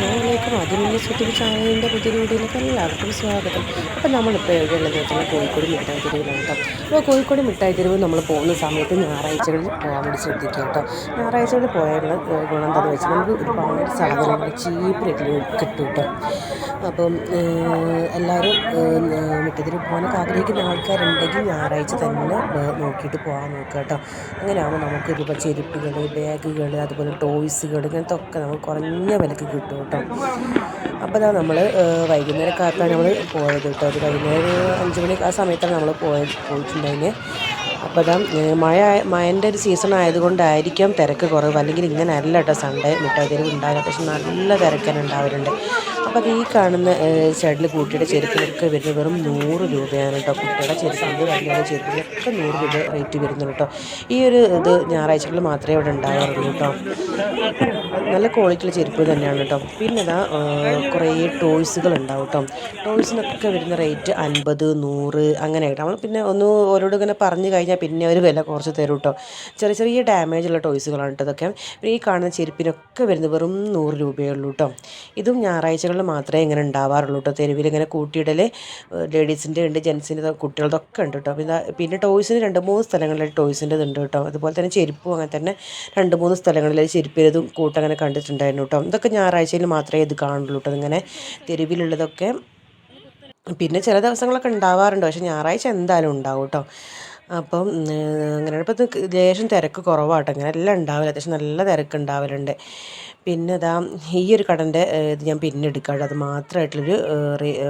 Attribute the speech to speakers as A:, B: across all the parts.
A: no അസ്സാമലൈക്കും അതിനുള്ള സുത്തിരി ചാനലിന്റെ പുതിയ വീഡിയോയിലേക്ക് എല്ലാവർക്കും സ്വാഗതം. അപ്പോൾ നമ്മളിപ്പോൾ എവിടെയുള്ളത് വെച്ചാൽ കോഴിക്കോട് മിഠായി തെരുവിലാണ് കേട്ടോ. അപ്പോൾ കോഴിക്കോട് മിഠായി തെരുവ് നമ്മൾ പോകുന്ന സമയത്ത് ഞായറാഴ്ചകളിൽ പോകാൻ വേണ്ടി ശ്രദ്ധിക്കുക കേട്ടോ. ഞായറാഴ്ചകളിൽ പോയാലുള്ള ഗുണം എന്താണെന്ന് വെച്ചാൽ നമുക്ക് ഒരുപാട് സാധനങ്ങൾ ചീപ്പ് റേറ്റിൽ കിട്ടും കേട്ടോ. അപ്പം എല്ലാവരും തെരുവ് പോകാനൊക്കെ ആഗ്രഹിക്കുന്ന ആൾക്കാരുണ്ടെങ്കിൽ ഞായറാഴ്ച തന്നെ നോക്കിയിട്ട് പോകാൻ നോക്കുക കേട്ടോ. അങ്ങനെയാകുമ്പോൾ നമുക്ക് ഒരുപാട് ചെരുപ്പുകൾ ബാഗുകൾ അതുപോലെ ടോയ്സുകൾ ഇങ്ങനത്തെ ഒക്കെ നമുക്ക് കുറഞ്ഞ വിലക്ക് കിട്ടും കേട്ടോ. അപ്പോൾ അതാ നമ്മൾ വൈകുന്നേരം കാത്താണ് നമ്മൾ പോയത് കേട്ടോ. ഒരു വൈകുന്നേരം അഞ്ച് മണി ആ സമയത്താണ് നമ്മൾ പോയത് പോയിട്ടുണ്ടായിരുന്നത് അപ്പോൾ അതാ ഏഹ്, മഴ മഴന്റെ ഒരു സീസൺ ആയതുകൊണ്ടായിരിക്കാം തിരക്ക് കുറവ്. അല്ലെങ്കിൽ ഇങ്ങനെ അല്ല കേട്ടോ സൺഡേ മിഠായി തെരുവ് ഉണ്ടാകുക പക്ഷെ നല്ല തിരക്കാണ് ഉണ്ടാവാറുണ്ട് അപ്പോൾ അത് ഈ കാണുന്ന സൈഡിൽ കുട്ടിയുടെ ചെരുപ്പിലൊക്കെ വരുന്നത് വെറും നൂറ് രൂപയാണ് കേട്ടോ. കുട്ടിയുടെ ചെരുപ്പിന്റെ വലിയ ചെരുപ്പിലൊക്കെ നൂറ് രൂപ റേറ്റ് വരുന്നുള്ളൂ കേട്ടോ. ഈ ഒരു ഇത് ഞായറാഴ്ചകളിൽ മാത്രമേ ഇവിടെ ഉണ്ടാകാറുള്ളൂ കേട്ടോ. നല്ല ക്വാളിറ്റിയുള്ള ചെരുപ്പ് തന്നെയാണ് കേട്ടോ. പിന്നെ ഇതാ കുറേ ടോയ്സുകൾ ഉണ്ടാവും കേട്ടോ. ടോയ്സിനൊക്കെ വരുന്ന റേറ്റ് അൻപത് നൂറ് അങ്ങനെ കേട്ടോ. നമ്മൾ പിന്നെ ഒന്ന് ഓരോട് ഇങ്ങനെ പറഞ്ഞു കഴിഞ്ഞാൽ പിന്നെ ഒരു വില കുറച്ച് തരും കേട്ടോ. ചെറിയ ചെറിയ ഡാമേജ് ഉള്ള ടോയ്സുകളാണ് കേട്ടോ ഇതൊക്കെ. പിന്നെ ഈ കാണുന്ന ചെരുപ്പിനൊക്കെ വരുന്നത് വെറും നൂറ് രൂപയേ ഉള്ളൂ കേട്ടോ. ഇതും ഞായറാഴ്ചകളിൽ മാത്രമേ ഇങ്ങനെ ഉണ്ടാവാറുള്ളൂ കേട്ടോ. തെരുവിൽ ഇങ്ങനെ കൂട്ടിയിടൽ ലേഡീസിന്റെ ഉണ്ട് ജെൻസിന്റെ കുട്ടികളതൊക്കെ ഉണ്ട് കേട്ടോ. പിന്നെ പിന്നെ ടോയ്സിന് രണ്ട് മൂന്ന് സ്ഥലങ്ങളിൽ ടോയ്സിന്റെ ഉണ്ട് കേട്ടോ. അതുപോലെ തന്നെ ചെരുപ്പും അങ്ങനെ തന്നെ രണ്ട് മൂന്ന് സ്ഥലങ്ങളിൽ ചെരുപ്പിലതും കൂട്ടങ്ങനെ കണ്ടിട്ടുണ്ടായിരുന്നു കേട്ടോ. ഇതൊക്കെ ഞായറാഴ്ചയിൽ മാത്രമേ ഇത് കാണുള്ളൂ കേട്ടോ. ഇങ്ങനെ തെരുവിലുള്ളതൊക്കെ. പിന്നെ ചില ദിവസങ്ങളൊക്കെ ഉണ്ടാവാറുണ്ട്. പക്ഷേ ഞായറാഴ്ച എന്തായാലും ഉണ്ടാവും കേട്ടോ. അപ്പം അങ്ങനെ ഇപ്പം ലേശം തിരക്ക് കുറവാട്ടോ. അങ്ങനെ എല്ലാം ഉണ്ടാവില്ല അത്യാവശ്യം നല്ല തിരക്ക് ഉണ്ടാവലുണ്ട്. പിന്നെ ഇതാ ഈ ഒരു കടന്റെ ഇത് ഞാൻ പിന്നെ എടുക്കാം കേട്ടോ. അത് മാത്രമായിട്ടുള്ളൊരു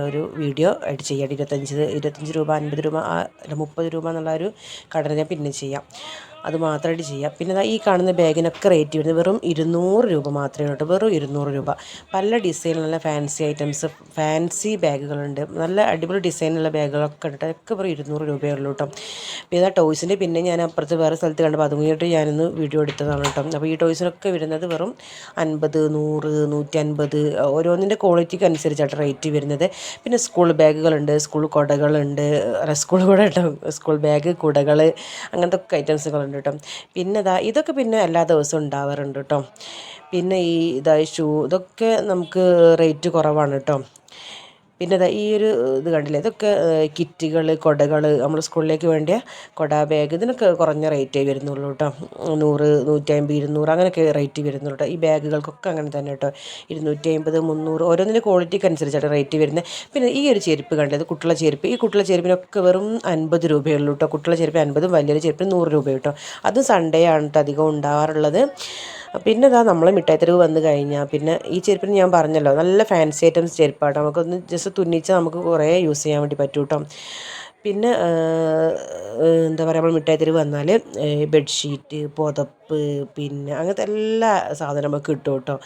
A: ഒരു വീഡിയോ ആയിട്ട് ചെയ്യാം. ഇരുപത്തഞ്ച് ഇരുപത്തഞ്ച് രൂപ അൻപത് രൂപ അല്ല മുപ്പത് രൂപ എന്നുള്ള ഒരു കടന ഞാൻ പിന്നെ ചെയ്യാം. അത് മാത്രമായിട്ട് ചെയ്യാം. പിന്നെ ഈ കാണുന്ന ബാഗിനൊക്കെ റേറ്റ് വരുന്നത് വെറും ഇരുന്നൂറ് രൂപ മാത്രമേ ഉള്ളൂ വെറും ഇരുന്നൂറ് രൂപ. പല ഡിസൈനിലുള്ള ഫാൻസി ഐറ്റംസ് ഫാൻസി ബാഗുകളുണ്ട്. നല്ല അടിപൊളി ഡിസൈനുള്ള ബാഗുകളൊക്കെ ഉണ്ട്. അതൊക്കെ വെറും ഇരുന്നൂറ് രൂപയേ ഉള്ളൂ കേട്ടോ. പിന്നെ ടോയ്സിന്റെ പിന്നെ ഞാൻ അപ്പുറത്ത് വേറെ സ്ഥലത്ത് കണ്ടപ്പോൾ അതും കൂടിയിട്ട് ഞാനൊന്ന് വീഡിയോ എടുത്തതാണ് കേട്ടോ. അപ്പോൾ ഈ ടോയ്സിനൊക്കെ വരുന്നത് വെറും അൻപത് നൂറ് നൂറ്റൻപത് ഓരോന്നിന്റെ ക്വാളിറ്റിക്ക് അനുസരിച്ചാണ് റേറ്റ് വരുന്നത്. പിന്നെ സ്കൂൾ ബാഗുകളുണ്ട് സ്കൂൾ കുടകളുണ്ട് സ്കൂൾ കുട കേട്ടോ സ്കൂൾ ബാഗ് കുടകൾ അങ്ങനത്തെ ഒക്കെ ഐറ്റംസുകളുണ്ട് കേട്ടോ. പിന്നെ ഇതാ ഇതൊക്കെ പിന്നെ എല്ലാ ദിവസവും ഉണ്ടാവാറുണ്ട് കേട്ടോ. പിന്നെ ഈ ഇതായി ഷൂ ഇതൊക്കെ നമുക്ക് റേറ്റ് കുറവാണ് കേട്ടോ. പിന്നെ ഈ ഒരു ഇത് കണ്ടില്ലേ? ഇതൊക്കെ കിറ്റുകൾ കുടകൾ നമ്മൾ സ്കൂളിലേക്ക് വേണ്ടിയ കുട ബാഗ് ഇതിനൊക്കെ കുറഞ്ഞ റേറ്റേ വരുന്നുള്ളൂ കേട്ടോ. നൂറ് നൂറ്റമ്പത് ഇരുന്നൂറ് അങ്ങനെയൊക്കെ റേറ്റ് വരുന്നുള്ളൂ കേട്ടോ. ഈ ബാഗുകൾക്കൊക്കെ അങ്ങനെ തന്നെ കേട്ടോ. ഇരുന്നൂറ്റി അമ്പത് മുന്നൂറ് ഓരോന്നിന്റെ ക്വാളിറ്റിക്ക് അനുസരിച്ചാണ് റേറ്റ് വരുന്നത്. പിന്നെ ഈ ഒരു ചെരുപ്പ് കണ്ടത് കുട്ടിള ചെരുപ്പ്. ഈ കുട്ടിള ചെരുപ്പിനൊക്കെ വെറും അൻപത് രൂപയേ ഉള്ളൂ കേട്ടോ. കുട്ടിള ചെരുപ്പ് അൻപതും വലിയൊരു ചെരുപ്പിന് നൂറ് രൂപ കേട്ടോ. അതും സൺഡേ ആണ് കേട്ടോ അധികം ഉണ്ടാവാറുള്ളത്. പിന്നെ ഇതാ നമ്മൾ മിഠായിത്തെരുവ് വന്നു കഴിഞ്ഞാൽ പിന്നെ ഈ ചെരുപ്പിന് ഞാൻ പറഞ്ഞല്ലോ നല്ല ഫാൻസി ഐറ്റംസ് ചെരുപ്പാട്ടോ. നമുക്കൊന്ന് ജസ്റ്റ് തുന്നിച്ചാൽ നമുക്ക് കുറേ യൂസ് ചെയ്യാൻ വേണ്ടി പറ്റും കേട്ടോ പിന്നെ എന്താ പറയുക നമ്മൾ മിഠായിത്തെരുവ് വന്നാൽ ബെഡ്ഷീറ്റ് പുതപ്പ് പിന്നെ അങ്ങനത്തെ എല്ലാ സാധനം നമുക്ക് കിട്ടും കേട്ടോ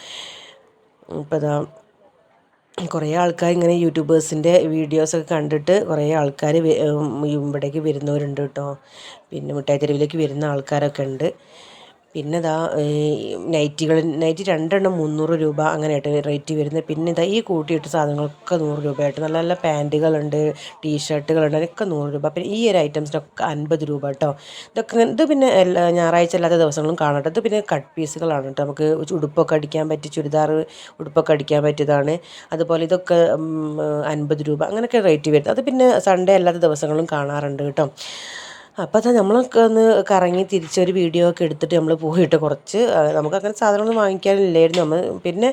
A: ഇപ്പോൾ ഇതാ കുറേ ആൾക്കാർ ഇങ്ങനെ യൂട്യൂബേഴ്സിന്റെ വീഡിയോസൊക്കെ കണ്ടിട്ട് കുറേ ആൾക്കാർ ഇവിടേക്ക് വരുന്നവരുണ്ട് കേട്ടോ. പിന്നെ മിഠായി തെരുവിലേക്ക് വരുന്ന ആൾക്കാരൊക്കെ ഉണ്ട്. പിന്നെ ഇതാ നൈറ്റികൾ നൈറ്റി രണ്ടെണ്ണം മുന്നൂറ് രൂപ അങ്ങനെയായിട്ട് റേറ്റ് വരുന്നത്. പിന്നെ ഇതാ ഈ കൂട്ടിയിട്ട സാധനങ്ങളൊക്കെ നൂറ് രൂപയായിട്ട്. നല്ല നല്ല പാന്റുകളുണ്ട് ടീഷർട്ടുകളുണ്ട് അതൊക്കെ നൂറ് രൂപ. പിന്നെ ഈ ഒരു ഐറ്റംസിനൊക്കെ അൻപത് രൂപ കേട്ടോ. ഇതൊക്കെ ഇത് പിന്നെ എല്ലാ ഞായറാഴ്ച അല്ലാത്ത ദിവസങ്ങളും കാണട്ടെ. ഇത് പിന്നെ കട്ട് പീസുകളാണ് കേട്ടോ. നമുക്ക് ഉടുപ്പൊക്കെ അടിക്കാൻ പറ്റിയ ചുരിദാർ ഉടുപ്പൊക്കെ അടിക്കാൻ പറ്റിയതാണ്. അതുപോലെ ഇതൊക്കെ അൻപത് രൂപ അങ്ങനെയൊക്കെ റേറ്റ് വരുന്നത്. അത് പിന്നെ സൺഡേ അല്ലാത്ത ദിവസങ്ങളും കാണാറുണ്ട് കേട്ടോ. അപ്പോൾ അതാ നമ്മളൊക്കെ ഒന്ന് കറങ്ങി തിരിച്ചൊരു വീഡിയോ ഒക്കെ എടുത്തിട്ട് നമ്മൾ പോയിട്ട് കുറച്ച് നമുക്കങ്ങനെ സാധനങ്ങളൊന്നും വാങ്ങിക്കാനില്ലായിരുന്നു. നമ്മൾ പിന്നെ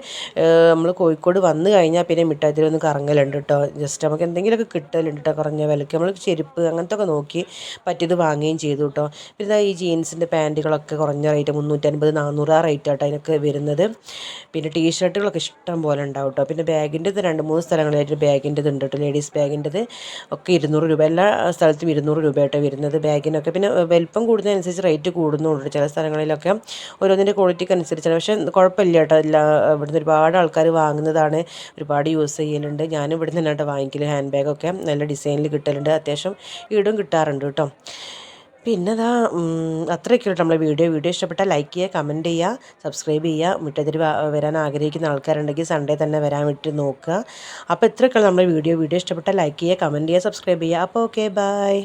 A: നമ്മൾ കോഴിക്കോട് വന്നു കഴിഞ്ഞാൽ പിന്നെ മിഠായിത്തിൽ ഒന്ന് കറങ്ങലുണ്ട് കേട്ടോ ജസ്റ്റ് നമുക്ക് എന്തെങ്കിലുമൊക്കെ കിട്ടലുണ്ട് കേട്ടോ കുറഞ്ഞ വിലയ്ക്ക്. നമ്മൾ ചെരുപ്പ് അങ്ങനത്തെ ഒക്കെ നോക്കി പറ്റിയത് വാങ്ങുകയും ചെയ്തു കേട്ടോ പിന്നെ ഈ ജീൻസിന്റെ പാന്റുകളൊക്കെ കുറഞ്ഞ റേറ്റ് മുന്നൂറ്റൻപത് നാനൂറ് ആ റേറ്റ് ആട്ടോ അതിനൊക്കെ വരുന്നത്. പിന്നെ ടീഷർട്ടുകളൊക്കെ ഇഷ്ടം പോലെ ഉണ്ടാവും കേട്ടോ പിന്നെ ബാഗിന്റെത് രണ്ട് മൂന്ന് സ്ഥലങ്ങളായിട്ട് ബാഗിന്റെത് ഉണ്ട് കേട്ടോ ലേഡീസ് ബാഗിന്റെത് ഒക്കെ ഇരുന്നൂറ് രൂപ എല്ലാ സ്ഥലത്തും ഇരുന്നൂറ് രൂപയായിട്ടോ വരുന്നത്. ബാഗിനൊക്കെ പിന്നെ വലിപ്പം കൂടുന്നതനുസരിച്ച് റേറ്റ് കൂടുന്നുണ്ട് ചില സ്ഥലങ്ങളിലൊക്കെ. ഓരോന്നിന്റെ ക്വാളിറ്റിക്ക് അനുസരിച്ചാണ്. പക്ഷേ കുഴപ്പമില്ല കേട്ടോ. എല്ലാ ഇവിടുന്ന് ഒരുപാട് ആൾക്കാർ വാങ്ങുന്നതാണ്. ഒരുപാട് യൂസ് ചെയ്യലുണ്ട് ഞാനും ഇവിടുന്ന് തന്നെ കേട്ടോ ഹാൻഡ് ബാഗൊക്കെ നല്ല ഡിസൈനിൽ കിട്ടലുണ്ട്. അത്യാവശ്യം ഈടും കിട്ടാറുണ്ട് കേട്ടോ. പിന്നെ അതാ അത്രയൊക്കെ കേട്ടോ നമ്മളെ വീഡിയോ. വീഡിയോ ഇഷ്ടപ്പെട്ടാൽ ലൈക്ക് ചെയ്യുക കമന്റ് ചെയ്യുക സബ്സ്ക്രൈബ് ചെയ്യുക. മുറ്റത്തിരി വരാൻ ആഗ്രഹിക്കുന്ന ആൾക്കാരുണ്ടെങ്കിൽ സൺഡേ തന്നെ വരാൻ വേണ്ടി നോക്കുക. അപ്പോൾ ഇത്രയൊക്കെയാണ് നമ്മളെ വീഡിയോ. വീഡിയോ ഇഷ്ടപ്പെട്ടാൽ ലൈക്ക് ചെയ്യുക കമന്റ് ചെയ്യുക സബ്സ്ക്രൈബ് ചെയ്യുക. അപ്പോൾ ഓക്കെ ബൈ